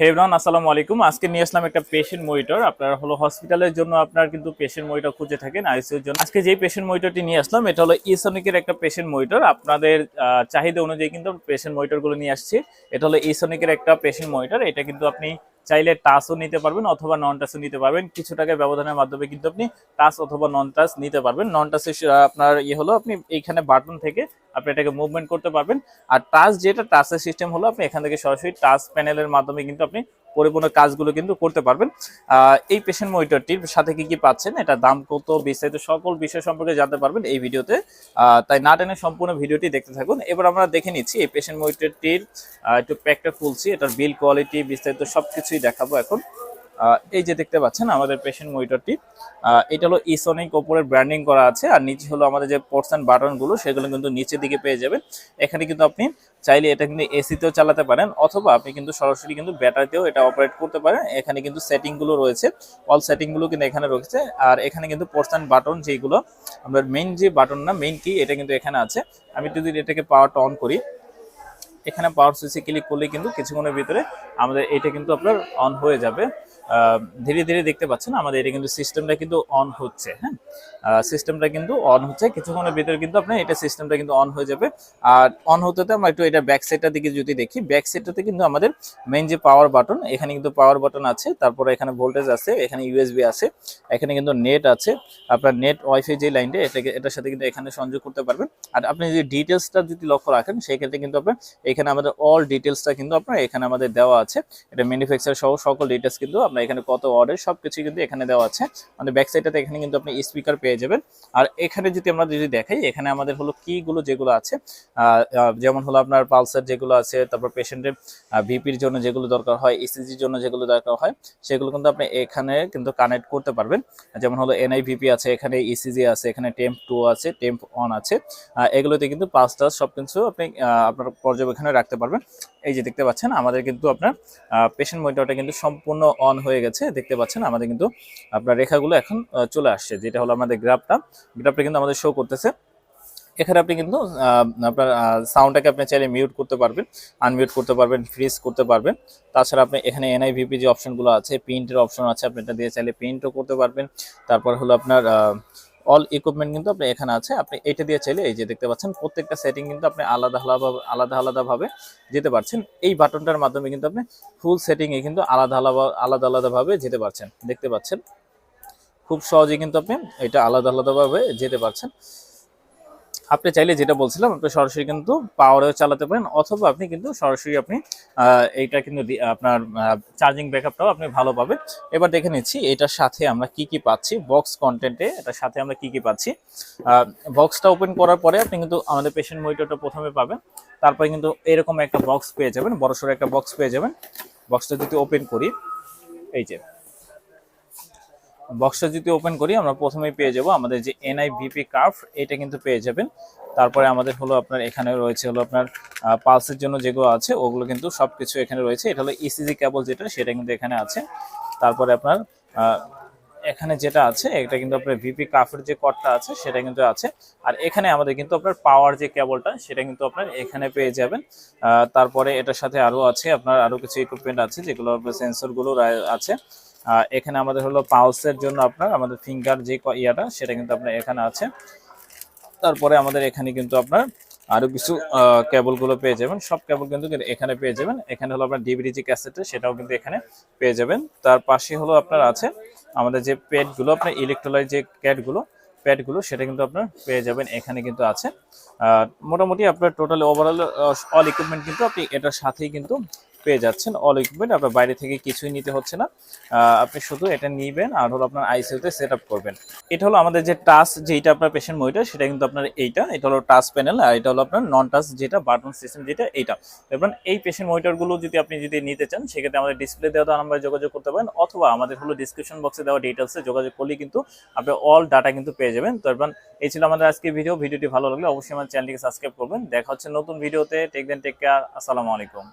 হেবরান আসসালামু আলাইকুম। আজকে নিয়ে আসলাম একটা পেশেন্ট মনিটর আপনার হলো হসপিটালের জন্য আপনার কিন্তু পেশেন্ট মনিটর খুঁজে থাকেন আইসিইউর জন্য। আজকে যেই পেশেন্ট মনিটরটি নিয়ে আসলাম, এটা হলো ইসনিকের একটা পেশেন্ট মনিটর আপনাদের চাহিদা অনুযায়ী কিন্তু পেশেন্ট মনিটরগুলো নিয়ে আসছি। এটা হলো ইসনিকের একটা পেশেন্ট মনিটর এটা কিন্তু আপনি চাইলে টাচও নিতে পারবেন অথবা নন টাচও নিতে পারবেন। কিছু টাকা ব্যবধানের মাধ্যমে কিন্তু আপনি টাচ অথবা নন টাচ নিতে পারবেন। নন টাচে আপনার ইয়ে হলো আপনি এইখানে বাটন থেকে আপনি এটাকে মুভমেন্ট করতে পারবেন। আর টাচ যেটা টাসের সিস্টেম হলো আপনি এখান থেকে সরাসরি টাচ প্যানেলের মাধ্যমে কিন্তু আপনি পরিপূর্ণ কাজগুলো কিন্তু করতে পারবেন। এই পেশেন্ট মনিটরটির সাথে কি কি পাচ্ছেন, এটা দাম কত, বিস্তারিত সকল বিষয় সম্পর্কে জানতে পারবেন এই ভিডিওতে। তাই না টেনে সম্পূর্ণ ভিডিওটি দেখতে থাকুন। এবার আমরা দেখে নিচ্ছি এই পেশেন্ট মনিটরটির একটু প্যাকটা খুলছি, এটার বিল কোয়ালিটি বিস্তারিত সবকিছুই দেখাবো এখন। এই যে দেখতে পাচ্ছেন আমাদের পেশেন্ট মনিটরটি এটা হলো ইসনিক ওপরের ব্র্যান্ডিং করা আছে, আর নিচে হলো আমাদের যে পোর্টস বাটনগুলো সেগুলো কিন্তু নিচের দিকে পেয়ে যাবেন। এখানে কিন্তু আপনি চাইলে এটা কিন্তু এসিতেও চালাতে পারেন, অথবা আপনি কিন্তু সরাসরি কিন্তু ব্যাটারিতেও এটা অপারেট করতে পারেন। এখানে কিন্তু সেটিংগুলো রয়েছে অল সেটিংগুলো কিন্তু এখানে রয়েছে, আর এখানে কিন্তু পোর্টস বাটন যেগুলো, আমরা মেইন যে বাটন না মেইন কি এটা কিন্তু এখানে আছে। আমি যদি এটাকে পাওয়ারটা অন করি এখানে পাওয়ার সুইচে ক্লিক করলে কিন্তু কিছুক্ষণের ভিতরে আমাদের এটা কিন্তু আপনার অন হয়ে যাবে। ধীরে ধীরে দেখতে পাচ্ছেন আমাদের এটা কিন্তু সিস্টেমটা কিন্তু অন হচ্ছে হ্যাঁ? সিস্টেমটা কিন্তু অন হচ্ছে, কিছুক্ষণের ভিতরে কিন্তু আপনার এটা সিস্টেমটা কিন্তু অন হয়ে যাবে। আর অন হতে আমরা একটু এটা ব্যাক সাইডটার দিকে যদি দেখি ব্যাক সাইডটাতে কিন্তু আমাদের মেইন যে পাওয়ার বাটন এখানে কিন্তু পাওয়ার বাটন আছে, তারপরে এখানে ভোল্টেজ আছে, এখানে ইউএসবি আছে, এখানে কিন্তু নেট আছে। আপনার নেট ওয়াইফাই যে লাইনটা এটাকে, এটার সাথে কিন্তু এখানে সংযোগ করতে পারবেন। আর আপনি যদি ডিটেলসটা যদি লক্ষ্য রাখেন সেই ক্ষেত্রে কিন্তু আপনার এখানে আমাদের অল ডিটেলসটা কিন্তু আপনার এখানে আমাদের দেওয়া আছে। এটা ম্যানুফ্যাকচার সহ সকল ডিটেলস কিন্তু আপনার এখানে কত অর্ডার সব কিছু কিন্তু এখানে দেওয়া আছে। আমাদের ব্যাক সাইডটাতে এখানে কিন্তু আপনি স্পিকার পেয়ে যাবেন। আর এখানে যদি আমরা যদি দেখাই, এখানে আমাদের হলো কিগুলো যেগুলো আছে যেমন হলো আপনার পালসার যেগুলো আছে, তারপর পেশেন্টের ভিপির জন্য যেগুলো দরকার হয় ইসিজির জন্য যেগুলো দরকার হয়, সেগুলো কিন্তু আপনি এখানে কিন্তু কানেক্ট করতে পারবেন। যেমন হলো এনআই ভিপি আছে, এখানে ইসিজি আছে, এখানে টেম্প টু আছে টেম্প অন আছে। এগুলোতে কিন্তু পাঁচ টাচ সব কিছু আপনি আপনার পর্যবেক্ষণে রাখতে পারবেন। এই যে দেখতে পাচ্ছেন, আমাদের কিন্তু আপনার পেশেন্ট মনিটরটা কিন্তু সম্পূর্ণ অন হয়ে গেছে। দেখতে পাচ্ছেন, আমাদের কিন্তু আপনার রেখাগুলো এখন চলে আসছে। যেটা হলো আমাদের গ্রাফটা গ্রাফটা কিন্তু আমাদের শো করতেছে। এখানে আপনি কিন্তু আপনার সাউন্ডটাকে আপনি চাইলে মিউট করতে পারবেন আনমিউট করতে পারবেন ফ্রিজ করতে পারবেন। তাছাড়া আপনি এখানে এনআইভিপি যে অপশনগুলো আছে প্রিন্টের অপশন আছে, আপনি এটা দিয়ে চাইলে প্রিন্টও করতে পারবেন। তারপর হলো আপনার অল ইকুইপমেন্ট কিন্তু আপনি এখানে আছে। আপনি এটা দিয়ে চাইলে এই যে দেখতে পাচ্ছেন, প্রত্যেকটা সেটিং কিন্তু আপনি আলাদা আলাদা আলাদা আলাদাভাবে যেতে পারছেন। এই বাটনটার মাধ্যমে কিন্তু আপনি ফুল সেটিংয়ে কিন্তু আলাদা আলাদা আলাদা আলাদাভাবে যেতে পারছেন। দেখতে পাচ্ছেন? খুব সহজে কিন্তু আপনি এটা আলাদা আলাদাভাবে যেতে পারছেন। আপনি চাইলে যেটা বলছিলাম, আপনি সরাসরি কিন্তু পাওয়ারেও চালাতে পারেন, অথবা আপনি কিন্তু সরাসরি আপনি এইটা কিন্তু আপনার চার্জিং ব্যাকআপটাও আপনি ভালো পাবেন। এবার দেখে নিচ্ছি, এটার সাথে আমরা কি কি পাচ্ছি বক্স কন্টেন্টে এটার সাথে আমরা কি কি পাচ্ছি। বক্সটা ওপেন করার পরে আপনি কিন্তু আমাদের পেশেন্ট মনিটরটা প্রথমে পাবেন, তারপরে কিন্তু এরকম একটা বক্স পেয়ে যাবেন, বড়সড় একটা বক্স পেয়ে যাবেন। বক্সটা যদি ওপেন করি, এই যে বক্সটা যদি ওপেন করি, আমরা প্রথমেই পেয়ে যাব আমাদের যে এনআই ভিপি কার্ভ এটা কিন্তু পেয়ে যাবেন। তারপরে আমাদের হলো আপনার, এখানে রয়েছে হলো আপনার পালসের জন্য যেগুলো আছে, ওগুলো কিন্তু সবকিছু এখানে রয়েছে। এটা হলো ইসিজি কেবল যেটা, সেটা কিন্তু এখানে আছে। তারপরে আপনার এখানে যেটা আছে, এটা কিন্তু আপনার ভিপি কাফের যে কটটা আছে, সেটা কিন্তু আছে। আর এখানে আমাদের কিন্তু আপনার পাওয়ার যে কেবলটা সেটা কিন্তু আপনার এখানে পেয়ে যাবেন। তারপরে এটার সাথে আরও আছে, আপনার আরও কিছু ইকুইপমেন্ট আছে, যেগুলো আপনার সেন্সরগুলো আছে। এখানে আমাদের হলো পালসের জন্য আপনার আমাদের ফিঙ্গার যে ইয়াটা, সেটা কিন্তু আপনার এখানে আছে। তারপরে আমাদের এখানে কিন্তু আপনার আরও কিছু কেবলগুলো পেয়ে যাবেন। সব কেবল কিন্তু এখানে পেয়ে যাবেন। এখানে হলো আপনার ডিভিডি যে ক্যাসেট সেটাও কিন্তু এখানে পেয়ে যাবেন। তার পাশে হলো আপনার আছে আমাদের যে প্যাডগুলো, আপনার ইলেকট্রোলাইট যে প্যাডগুলো প্যাডগুলো, সেটা কিন্তু আপনার পেয়ে যাবেন। এখানে কিন্তু আছে। মোটামুটি আপনার টোটাল ওভারঅল অল ইকুইপমেন্ট কিন্তু আপনি এটার সাথেই কিন্তু পেয়ে যাচ্ছেন অল ইকুইপমেন্ট আপনার বাইরে থেকে কিছুই নিতে হচ্ছে না। আপনি শুধু এটা নিবেন আর হলো আপনার আইসিউতে সেট আপ করবেন। এটা হলো আমাদের যে টাচ যেটা আপনার পেশেন্ট মনিটর সেটা কিন্তু আপনার এইটা, এটা হলো টাচ প্যানেল আর এটা হলো আপনার নন টাচ যেটা বাটন সিস্টেম যেটা, এইটা। এবং এই পেশেন্ট মনিটরগুলো যদি আপনি যদি নিতে চান, সেক্ষেত্রে আমাদের ডিসপ্লে দেওয়া নাম্বারে যোগাযোগ করতে পারেন, অথবা আমাদের হলো ডিসক্রিপশন বক্সে দেওয়া ডিটেলসে যোগাযোগ করলে কিন্তু আপনি অল ডাটা কিন্তু পেয়ে যাবেন। তো এবার এই ছিল আমাদের আজকে ভিডিও ভিডিওটি ভালো লাগলে অবশ্যই আমার চ্যানেলটিকে সাবস্ক্রাইব করবেন। দেখা হচ্ছে নতুন ভিডিওতে টেক দেন টেক কেয়ার আসসালামু আলাইকুম।